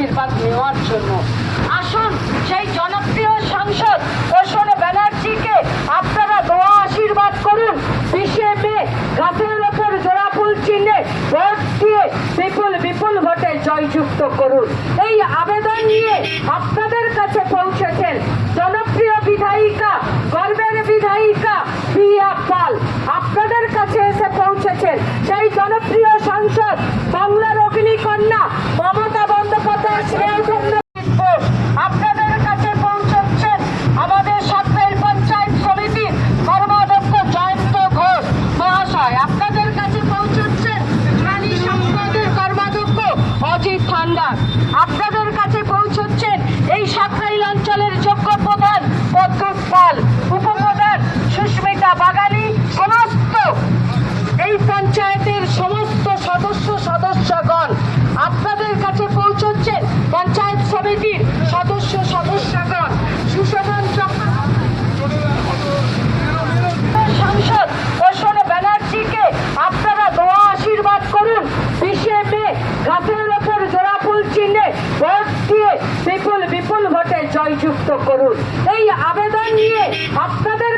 আশীর্বাদ নেওয়ার জন্য। আসুন, সেই জনপ্রিয় সাংসদ প্রসন্ন ব্যানার্জিকে আপনারা দোয়া আশীর্বাদ করুন। বিশে মে গাছের ওপর জোড়া ফুল চিহ্নে ভোট দিয়ে বিপুল বিপুল ভোটে জয়যুক্ত করুন। এই আবেদন নিয়ে আপনাদের কাছে পৌঁছেছেন জনপ্রিয় বিধায়িকা, গর্বের বিধায়িকা প্রিয়া পাল। আপনাদের কাছে এসে পৌঁছেছেন সেই জনপ্রিয় সাংসদ সদস্য সদস্যগণ সুশোভন সাংসদ প্রসন্ন ব্যানার্জিকে আপনারা দোয়া আশীর্বাদ করুন। বিশে গাছের ওপর জোড়া ফুল চিহ্নে ভোট দিয়ে বিপুল বিপুল ভোটে জয়যুক্ত করুন। এই আবেদন নিয়ে আপনাদের